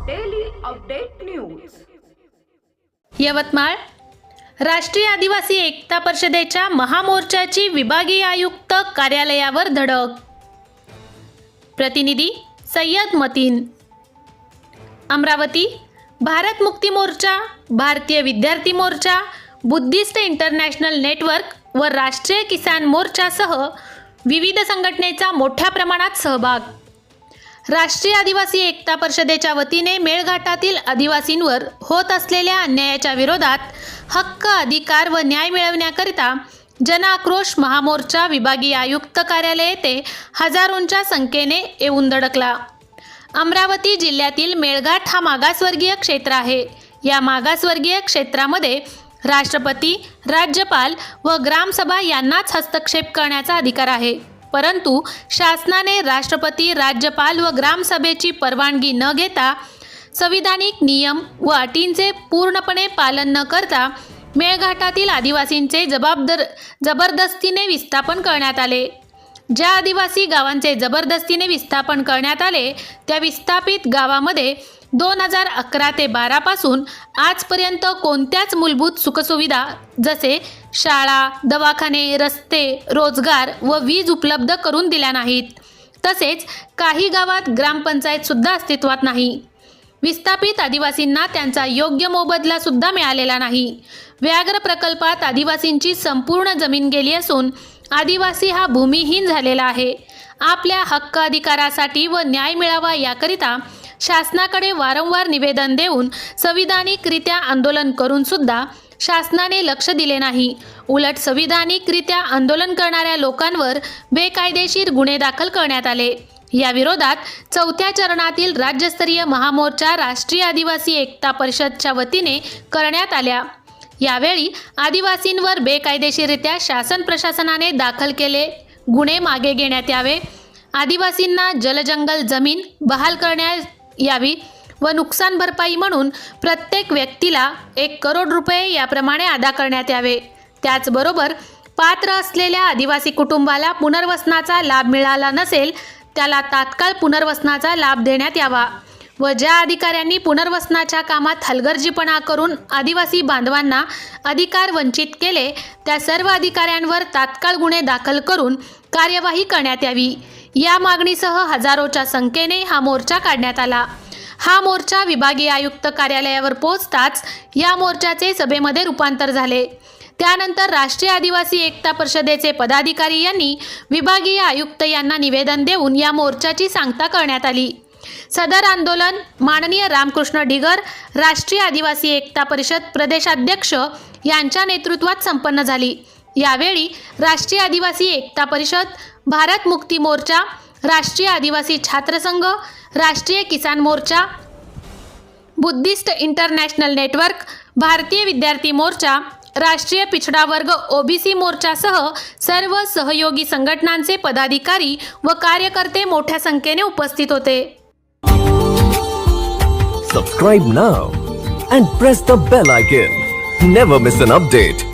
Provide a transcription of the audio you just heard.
Update news Yavatmal. राष्ट्रीय आदिवासी एकता परिषदेच्या महामोर्चाची विभागीय आयुक्त कार्यालयावर धडक. प्रतिनिधी सय्यद मतीन. अमरावती भारत मुक्ती मोर्चा भारतीय विद्यार्थी मोर्चा बुद्धिस्ट इंटरनॅशनल नेटवर्क व राष्ट्रीय किसान मोर्चासह विविध संघटनेचा मोठ्या प्रमाणात सहभाग. राष्ट्रीय आदिवासी एकता परिषदेच्या वतीने मेळघाटातील आदिवासींवर होत असलेल्या अन्यायाच्या विरोधात हक्क अधिकार व न्याय मिळवण्याकरिता जनआक्रोश महामोर्चा विभागीय आयुक्त कार्यालय येथे हजारोंच्या संख्येने येऊन धडकला. अमरावती जिल्ह्यातील मेळघाट हा मागासवर्गीय क्षेत्र आहे. या मागासवर्गीय क्षेत्रामध्ये राष्ट्रपती राज्यपाल व ग्रामसभा यांनाच हस्तक्षेप करण्याचा अधिकार आहे. परंतु शासनाने राष्ट्रपती राज्यपाल व ग्रामसभेची परवानगी न घेता संविधानिक नियम व अटींचे पूर्णपणे पालन न करता मेळघाटातील आदिवासींचे जबाबदार जबरदस्तीने विस्थापन करण्यात आले. ज्या आदिवासी गावांचे जबरदस्तीने विस्थापन करण्यात आले त्या विस्थापित गावामध्ये दोन हजार अकरा ते बारापासून आजपर्यंत कोणत्याच मूलभूत सुखसुविधा जसे शाळा दवाखाने रस्ते रोजगार व वीज उपलब्ध करून दिल्या नाहीत. तसेच काही गावात ग्रामपंचायतसुद्धा अस्तित्वात नाही. विस्थापित आदिवासींना त्यांचा योग्य मोबदला सुद्धा मिळालेला नाही. व्याघ्र प्रकल्पात आदिवासींची संपूर्ण जमीन गेली असून आदिवासी हा भूमिहीन झालेला आहे. आपल्या हक्क अधिकारासाठी व न्याय मिळावा याकरिता शासनाकडे वारंवार निवेदन देऊन संविधानिकरित्या आंदोलन करून सुद्धा शासनाने लक्ष दिले नाही. उलट संविधानिकरित्या आंदोलन करणाऱ्या लोकांवर बेकायदेशीर गुन्हे दाखल करण्यात आले. या विरोधात चौथ्या चरणातील राज्यस्तरीय महामोर्चा राष्ट्रीय आदिवासी एकता परिषदच्या वतीने करण्यात आल्या. यावेळी आदिवासींवर बेकायदेशीररित्या शासन प्रशासनाने दाखल केले. गुन्हे मागे घेण्यात यावे. आदिवासींना जलजंगल जमीन बहाल करण्यात यावी व नुकसान भरपाई म्हणून प्रत्येक व्यक्तीला एक करोड रुपये याप्रमाणे अदा करण्यात यावे. त्याचबरोबर पात्र असलेल्या आदिवासी कुटुंबाला पुनर्वसनाचा लाभ मिळाला नसेल त्याला तात्काळ पुनर्वसनाचा लाभ देण्यात यावा व ज्या अधिकाऱ्यांनी पुनर्वसनाच्या कामात हलगर्जीपणा करून आदिवासी बांधवांना अधिकार वंचित केले त्या सर्व अधिकाऱ्यांवर तात्काळ गुन्हे दाखल करून कार्यवाही करण्यात यावी. या मागणीसह हजारोच्या संख्येने हा मोर्चा काढण्यात आला. हा मोर्चा विभागीय आयुक्त कार्यालयावर पोहोचताच या मोर्चाचे सभेमध्ये रूपांतर झाले. त्यानंतर राष्ट्रीय आदिवासी एकता परिषदेचे पदाधिकारी यांनी विभागीय आयुक्त यांना निवेदन देऊन या मोर्चाची सांगता करण्यात आली. सदर आंदोलन माननीय रामकृष्ण ढिगर राष्ट्रीय आदिवासी एकता परिषद प्रदेशाध्यक्ष यांच्या नेतृत्वात संपन्न झाली. यावेळी राष्ट्रीय आदिवासी एकता परिषद भारत मुक्ती मोर्चा राष्ट्रीय आदिवासी छात्र संघ राष्ट्रीय किसान मोर्चा बुद्धिस्ट इंटरनॅशनल नेटवर्क भारतीय विद्यार्थी मोर्चा राष्ट्रीय पिछडा वर्ग ओबीसी मोर्चासह सर्व सहयोगी संघटनांचे पदाधिकारी व कार्यकर्ते मोठ्या संख्येने उपस्थित होते. Subscribe now and press the bell icon never miss an update